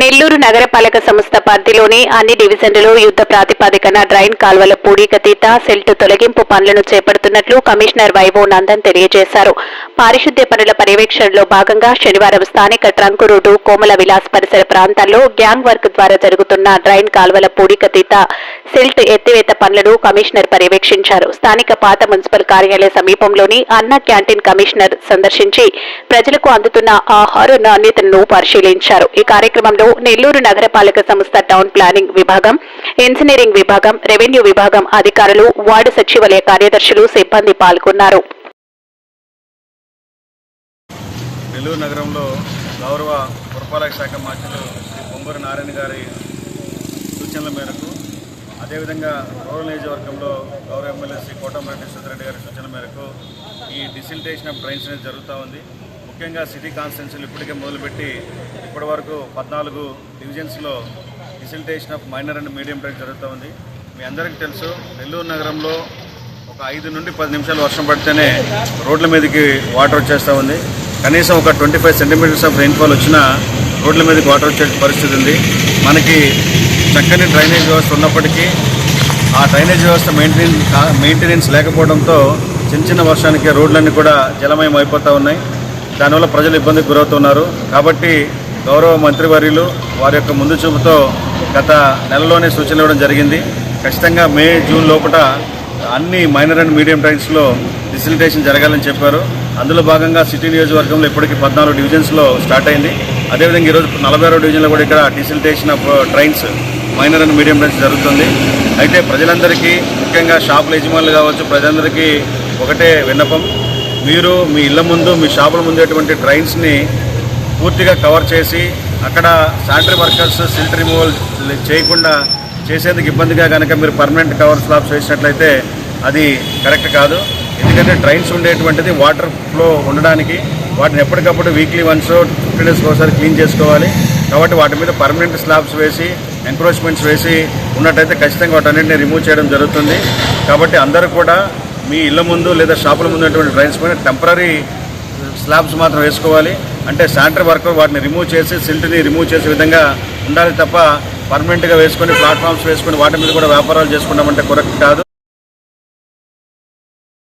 నెల్లూరు నగరపాలక సంస్థ పరిధిలోని అన్ని డివిజన్లలో యుద్ధ ప్రాతిపదికన డ్రైన్ కాల్వల పూడికతీత సెల్ట్ తొలగింపు పనులను చేపడుతున్నట్లు కమిషనర్ వైవో నందన్ తెలియజేశారు. పారిశుద్ధ్య పనుల పర్యవేక్షణలో భాగంగా శనివారం స్థానిక ట్రంక్ రోడ్డు కోమల విలాస్ పరిసర ప్రాంతాల్లో గ్యాంగ్ వర్క్ ద్వారా జరుగుతున్న డ్రైన్ కాల్వల పూడికతీత సిల్ట్ ఎత్తివేత పనులను కమిషనర్ పర్యవేక్షించారు. స్థానిక పాత మున్సిపల్ కార్యాలయ సమీపంలోని అన్న క్యాంటీన్ కమిషనర్ సందర్శించి ప్రజలకు అందుతున్న ఆహార నాణ్యతను పరిశీలించారు. ఈ కార్యక్రమంలో నెల్లూరు నగరపాలక సంస్థ టౌన్ ప్లానింగ్ విభాగం ఇంజనీరింగ్ విభాగం రెవెన్యూ విభాగం అధికారులు వార్డు సచివాలయ కార్యదర్శులు సిబ్బంది పాల్గొన్నారు. నెల్లూరు నగరంలో గౌరవ పురపాలక శాఖ మంత్రులు శ్రీ బొమ్మూరి నారాయణ గారి సూచనల మేరకు అదేవిధంగా రూరల్ నియోజకవర్గంలో గౌరవ ఎమ్మెల్యే శ్రీ కోటమరెడ్డి సుధారెడ్డి గారి సూచన మేరకు ఈ డిసిల్టేషన్ ఆఫ్ డ్రైన్స్ అనేది జరుగుతూ ఉంది. ముఖ్యంగా సిటీ కాన్స్టిట్యున్సీలు ఇప్పటికే మొదలుపెట్టి ఇప్పటి వరకు పద్నాలుగు డివిజన్స్లో desiltation of minor and medium drains జరుగుతూ ఉంది. మీ అందరికీ తెలుసు నెల్లూరు నగరంలో ఒక ఐదు నుండి పది నిమిషాలు వర్షం పడితేనే రోడ్ల మీదకి వాటర్ వచ్చేస్తూ ఉంది. కనీసం ఒక twenty five centimetres of rainfall వచ్చినా రోడ్ల మీదకి వాటర్ వచ్చే పరిస్థితి ఉంది. మనకి చక్కని డ్రైనేజ్ వ్యవస్థ ఉన్నప్పటికీ ఆ డ్రైనేజ్ వ్యవస్థ మెయింటెనెన్స్ మెయింటెనెన్స్ లేకపోవడంతో చిన్న చిన్న వర్షానికి రోడ్లన్నీ కూడా జలమయం అయిపోతూ ఉన్నాయి. దానివల్ల ప్రజలు ఇబ్బందికి గురవుతున్నారు. కాబట్టి గౌరవ మంత్రివర్యులు వారి యొక్క ముందు చూపుతో గత నెలలోనే సూచనలు ఇవ్వడం జరిగింది. ఖచ్చితంగా మే జూన్ లోపల అన్ని మైనర్ అండ్ మీడియం ట్రైన్స్లో డిసిలిటేషన్ జరగాలని చెప్పారు. అందులో భాగంగా సిటీ నియోజకవర్గంలో ఇప్పటికి పద్నాలుగు డివిజన్స్లో స్టార్ట్ అయింది. అదేవిధంగా ఈరోజు నలభై ఆరో డివిజన్లో కూడా ఇక్కడ desiltation of drains minor and medium drains జరుగుతుంది. అయితే ప్రజలందరికీ ముఖ్యంగా షాపుల యజమానులు కావచ్చు ప్రజలందరికీ ఒకటే విన్నపం. మీరు మీ ఇళ్ళ ముందు మీ షాపుల ముందు ముందేటువంటి ట్రైన్స్ని పూర్తిగా కవర్ చేసి అక్కడ శానిటరీ వర్కర్స్ సిల్ట్ రిమూవల్ చేయకుండా చేసేందుకు ఇబ్బందిగా కనుక మీరు పర్మనెంట్ కవర్ స్లాబ్స్ వేసినట్లయితే అది కరెక్ట్ కాదు. ఎందుకంటే ట్రైన్స్ ఉండేటువంటిది వాటర్ ఫ్లో ఉండడానికి వాటిని ఎప్పటికప్పుడు వీక్లీ వన్స్ ఫిఫ్టీ డేస్కి ఒకసారి క్లీన్ చేసుకోవాలి. కాబట్టి వాటి మీద పర్మనెంట్ స్లాబ్స్ వేసి ఎంక్రోచ్మెంట్స్ వేసి ఉన్నట్టయితే ఖచ్చితంగా వాటన్నింటినీ రిమూవ్ చేయడం జరుగుతుంది. కాబట్టి అందరూ కూడా మీ ఇళ్ళ ముందు లేదా షాపుల ముందు ఉన్నటువంటి ట్రైన్స్ పైన టెంపరీ స్లాబ్స్ మాత్రం వేసుకోవాలి. అంటే శానిటరీ వర్కర్ వాటిని రిమూవ్ చేసి సిల్ట్ని రిమూవ్ చేసే విధంగా ఉండాలి తప్ప పర్మనెంట్గా వేసుకొని ప్లాట్ఫామ్స్ వేసుకొని వాటి మీద కూడా వ్యాపారాలు చేసుకున్నామంటే కరెక్ట్ కాదు.